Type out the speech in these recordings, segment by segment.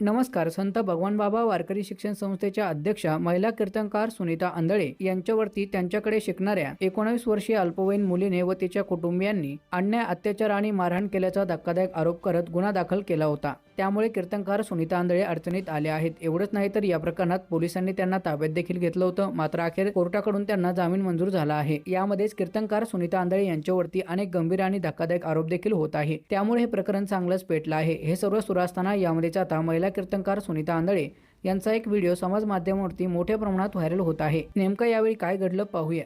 नमस्कार संत भगवान बाबा वारकरी शिक्षण संस्थेच्या अध्यक्षा महिला कीर्तनकार सुनीता आंधळे यांच्यावरती त्यांच्याकडे शिकणाऱ्या एकोणावीस वर्षीय अल्पवयीन मुलीने व तिच्या कुटुंबियांनी अन्याय अत्याचार आणि मारहाण केल्याचा धक्कादायक आरोप करत गुन्हा दाखल केला होता. त्यामुळे कीर्तनकार सुनीता आंधळे अडचणीत आले आहेत. एवढंच नाही तर या प्रकरणात पोलिसांनी त्यांना ताब्यात देखील घेतलं होतं. मात्र अखेर कोर्टाकडून त्यांना जामीन मंजूर झाला आहे. यामध्येच कीर्तनकार सुनीता आंधळे यांच्यावरती अनेक गंभीर आणि धक्कादायक आरोप देखील होत आहे त्यामुळे हे प्रकरण चांगलंच पेटलं आहे. हे सर्व सुरू असताना यामध्येच आता महिला महिला कीर्तनकार सुनीता आंधळे यांचा एक व्हिडिओ समाज माध्यमावरती मोठ्या प्रमाणात व्हायरल होत आहे. नेमकं यावेळी काय घडलं पाहूया.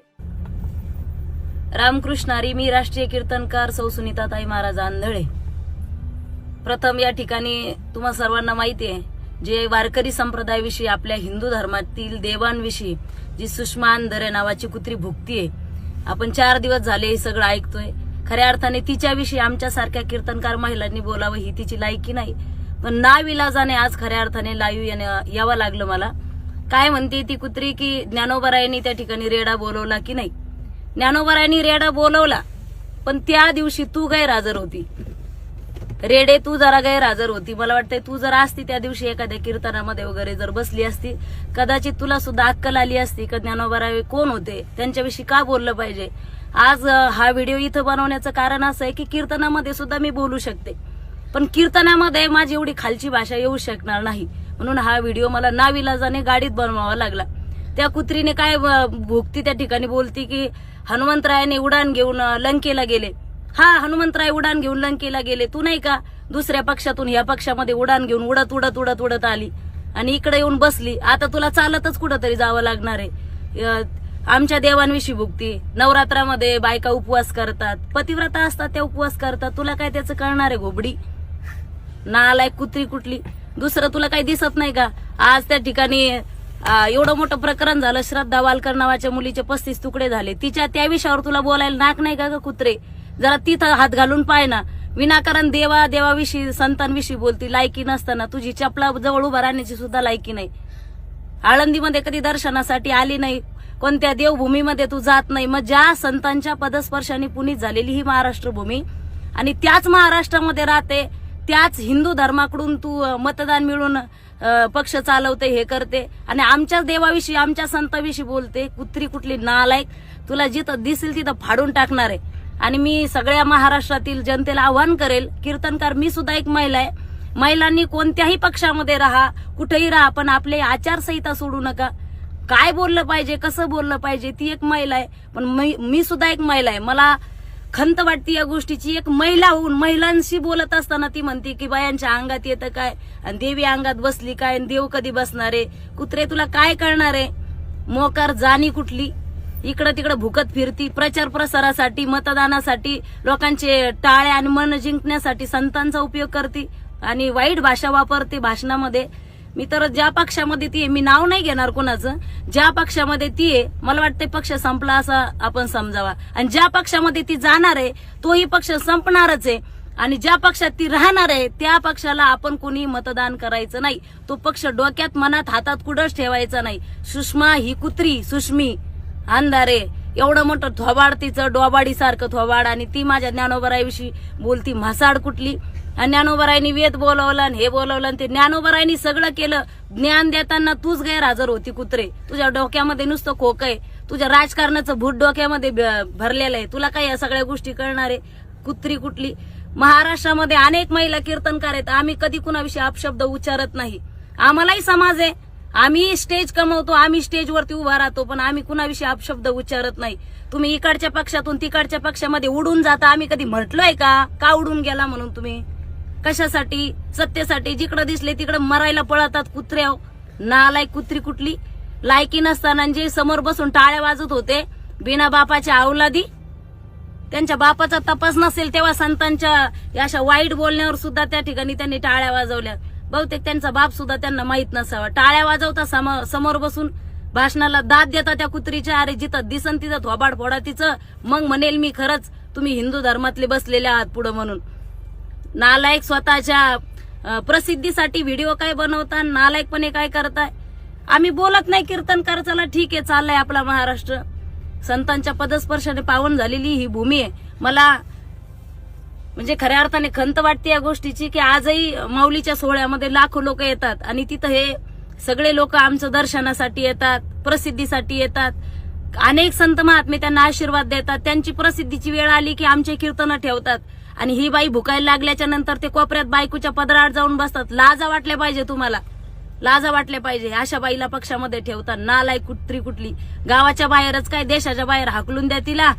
रामकृष्णारी मी राष्ट्रीय कीर्तनकार सौ सुनीताताई महाराज आंधळे. प्रथम या ठिकाणी तुम्हा सर्वांना माहिती आहे जे वारकरी संप्रदायाविषयी आपल्या हिंदू धर्मातील देवांविषयी जी सुषमा आंधळे नावाची कुत्री भुक्ती आहे. आपण चार दिवस झाले हे सगळं ऐकतोय. खऱ्या अर्थाने तिच्याविषयी आमच्यासारख्या कीर्तनकार महिलांनी बोलावं ही तिची लायकी नाही. पण नाविलाजाने आज खऱ्या अर्थाने लाईव्ह यावं लागलं मला. काय म्हणते ती कुत्री की ज्ञानोबरायांनी त्या ठिकाणी रेडा बोलवला की नाही? ज्ञानोबरायांनी रेडा बोलवला पण त्या दिवशी तू गैरहजर होती. रेडे तू जरा गैरहजर होती. मला वाटतंय तू जर असती त्या दिवशी एखाद्या कीर्तनामध्ये वगैरे जर बसली असती कदाचित तुला सुद्धा अक्कल आली असती का ज्ञानोबरावे कोण होते? त्यांच्याविषयी का बोललं पाहिजे? आज हा व्हिडिओ इथं बनवण्याचं कारण असं आहे की कीर्तनामध्ये सुद्धा मी बोलू शकते. पण कीर्तनामध्ये माझी एवढी खालची भाषा येऊ शकणार नाही. म्हणून हा व्हिडिओ मला नाविलाजाने गाडीत बनवावा लागला. त्या कुत्रीने काय अं, भुकती त्या ठिकाणी बोलती की हनुमंतरायाने उडान घेऊन लंकेला गेले. हा हनुमंतराय उडान घेऊन लंकेला गेले. तू नाही का दुसऱ्या पक्षातून ह्या पक्षामध्ये उडान घेऊन उडत उडत उडत उडत आली? आणि इकडे येऊन बसली. आता तुला चालतच कुठंतरी जावं लागणार आहे. आमच्या देवांविषयी भुगती नवरात्रामध्ये बायका उपवास करतात. पतिव्रता असतात त्या उपवास करतात. तुला काय त्याचं कळणार आहे घोबडी? नालाय कुत्री कुठली? दुसरं तुला काही दिसत नाही का? आज त्या ठिकाणी एवढं मोठं प्रकरण झालं श्रद्धा वालकर नावाच्या मुलीचे पस्तीस तुकडे झाले. तिच्या त्या विषयावर तुला बोलायला नाक नाही का कुत्रे? जरा तिथं हात घालून पाय ना. विनाकारण देवा देवाविषयी संतांविषयी बोलती लायकी नसताना. तुझी चपला जवळ उभा राहण्याची सुद्धा लायकी नाही. आळंदीमध्ये कधी दर्शनासाठी आली नाही. कोणत्या देवभूमीमध्ये तू जात नाही. मग ज्या संतांच्या पदस्पर्शाने पुनीत झालेली ही महाराष्ट्र भूमी आणि त्याच महाराष्ट्रामध्ये राहते त्याच हिंदू धर्माकडून तू मतदान मिळून पक्ष चालवते हे करते. आणि आमच्याच देवाविषयी आमच्या संताविषयी बोलते कुत्री कुठली नालायक तुला जिथं दिसेल तिथं फाडून टाकणार आहे. आणि मी सगळ्या महाराष्ट्रातील जनतेला आव्हान करेल कीर्तनकार मी सुद्धा एक महिला आहे. महिलांनी कोणत्याही पक्षामध्ये राहा कुठेही राहा पण आपले आचारसंहिता सोडू नका. काय बोललं पाहिजे कसं बोललं पाहिजे ती एक महिला आहे. पण मी मी सुद्धा एक महिला आहे. मला खंत वाटते या गोष्टीची. एक महिला होऊन महिलांशी बोलत असताना ती म्हणते की बायांच्या अंगात येतं काय? आणि देवी अंगात बसली काय? आणि देव कधी बसणार आहे? कुत्रे तुला काय करणार आहे? मोकार जाणी कुठली? इकडं तिकडं भुकत फिरती. प्रचार प्रसारासाठी मतदानासाठी लोकांचे टाळे आणि मन जिंकण्यासाठी संतांचा उपयोग करते आणि वाईट भाषा वापरते भाषणामध्ये. मी तर ज्या पक्षामध्ये ती आहे मी नाव नाही घेणार कोणाचं. ज्या पक्षामध्ये ती आहे मला वाटते पक्ष संपला असा आपण समजावा. आणि ज्या पक्षामध्ये ती जाणार आहे तोही पक्ष संपणारच आहे. आणि ज्या पक्षात ती राहणार आहे त्या पक्षाला आपण कोणी मतदान करायचं नाही. तो पक्ष डोक्यात मनात हातात कुठंच ठेवायचा नाही. सुषमा ही कुत्री सुष्मी अंधारे. एवढं मोठं थोबाड तिचं डोबाडी सारखं थोबाड आणि ती माझ्या ज्ञानोबराविषयी बोलती म्हसाड कुठली? आणि ज्ञानोबरायनी वेद बोलवलं आणि हे बोलवलं ते ज्ञानोबरायनी सगळं केलं. ज्ञान देताना तूच गैरहजर होती कुत्रे. तुझ्या डोक्यामध्ये नुसतं खोक आहे. तुझ्या राजकारणाचं भूत डोक्यामध्ये भ- भरलेलं आहे. तुला काय या सगळ्या गोष्टी कळणार आहे? कुत्री कुठली? महाराष्ट्रामध्ये अनेक महिला कीर्तनकार आहेत. आम्ही कधी कुणाविषयी अपशब्द उच्चारत नाही. आम्हालाही समाज आहे. आम्ही स्टेज कमवतो आम्ही स्टेजवरती उभा राहतो पण आम्ही कुणाविषयी अपशब्द उच्चारत नाही. तुम्ही इकडच्या पक्षातून तिकडच्या पक्षामध्ये उडून जाता. आम्ही कधी म्हटलोय का? का उडून गेला म्हणून तुम्ही? कशासाठी सत्तेसाठी जिकडं दिसले तिकडं मरायला पळतात कुत्र्या नालायक कुत्री कुठली? लायकी नसताना जे समोर बसून टाळ्या वाजत होते बिना बापाच्या औलादी. त्यांच्या बापाचा तपास नसेल तेव्हा संतांच्या अशा वाईट बोलण्यावर सुद्धा त्या ठिकाणी त्यांनी टाळ्या वाजवल्या. बहुतेक त्यांचा बाप सुद्धा त्यांना माहीत नसावा. टाळ्या वाजवता सम- समोर बसून भाषणाला दाद देता त्या कुत्रीच्या अरे जिथं दिसन तिथं थोबाड फोडा तिचं. मग म्हणेल मी खरंच तुम्ही हिंदू धर्मातले बसलेले आहात पुढं म्हणून. नालायक स्वतःच्या प्रसिद्धीसाठी व्हिडिओ काय बनवता नालायकपणे काय करताय? आम्ही बोलत नाही कीर्तनकार चला ठीक आहे चाललंय आपला महाराष्ट्र. संतांच्या पदस्पर्शाने पावन झालेली ही भूमी आहे. मला म्हणजे खऱ्या अर्थाने खंत वाटते या गोष्टीची की आजही माऊलीच्या सोहळ्यामध्ये लाखो लोक येतात आणि तिथं हे सगळे लोक आमचं दर्शनासाठी येतात प्रसिद्धीसाठी येतात. अनेक संत महात्मे त्यांना आशीर्वाद देतात. त्यांची प्रसिद्धीची वेळ आली की आमचे कीर्तनं ठेवतात. आणि ही बाई भुकायला लागल्याच्या नंतर ते कोपऱ्यात बायकोच्या पदरात जाऊन बसतात. लाजा वाटल्या पाहिजे तुम्हाला. लाजा वाटल्या पाहिजे. अशा बाईला पक्षामध्ये ठेवतात नालाय कुठली कुठली गावाच्या बाहेरच काय देशाच्या बाहेर हाकलून द्या तिला.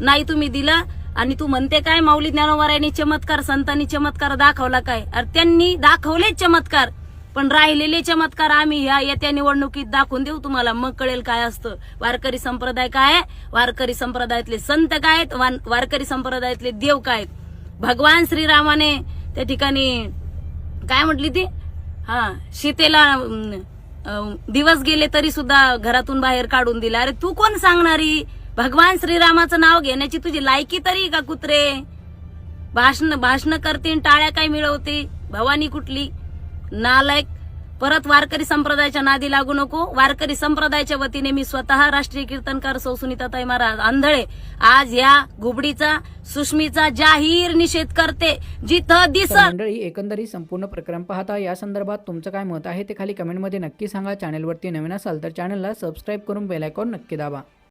नाही तुम्ही दिलं आणि तू म्हणते काय माऊली ज्ञानोबरायांनी चमत्कार संतांनी चमत्कार दाखवला काय? अरे त्यांनी दाखवले चमत्कार. पण राहिलेले चमत्कार आम्ही ह्या येत्या निवडणुकीत दाखवून देऊ तुम्हाला. मग कळेल काय असतं. वारकरी संप्रदाय काय आहे? वारकरी संप्रदायातले संत काय आहेत? वान- वारकरी संप्रदायातले देव काय आहेत? भगवान श्रीरामाने त्या ठिकाणी काय म्हटली ती? हा सीतेला दिवस गेले तरी सुद्धा घरातून बाहेर काढून दिला. अरे तू कोण सांगणारी? भगवान श्रीरामाचं नाव घेण्याची तुझी लायकी तरी का कुत्रे? भाषण भाषण करते टाळ्या काय मिळवते? भवानी कुठली? नालायक परत वारकरी संप्रदायाच्या नादी लागू नको. वारकरी संप्रदायाच्या वतीने मी स्वतः राष्ट्रीय कीर्तनकार सौ सुनीताताई महाराज आंधळे आज या घुबडीचा सुष्मीचा जाहीर निषेध करते. जिथं दिस मंडळी एकंदरीत संपूर्ण प्रकरण पाहता या संदर्भात तुमचं काय मत आहे ते खाली कमेंटमध्ये नक्की सांगा. चॅनलवरती नवीन असाल तर चॅनलला सबस्क्राईब करून बेलायकॉन नक्की दाबा.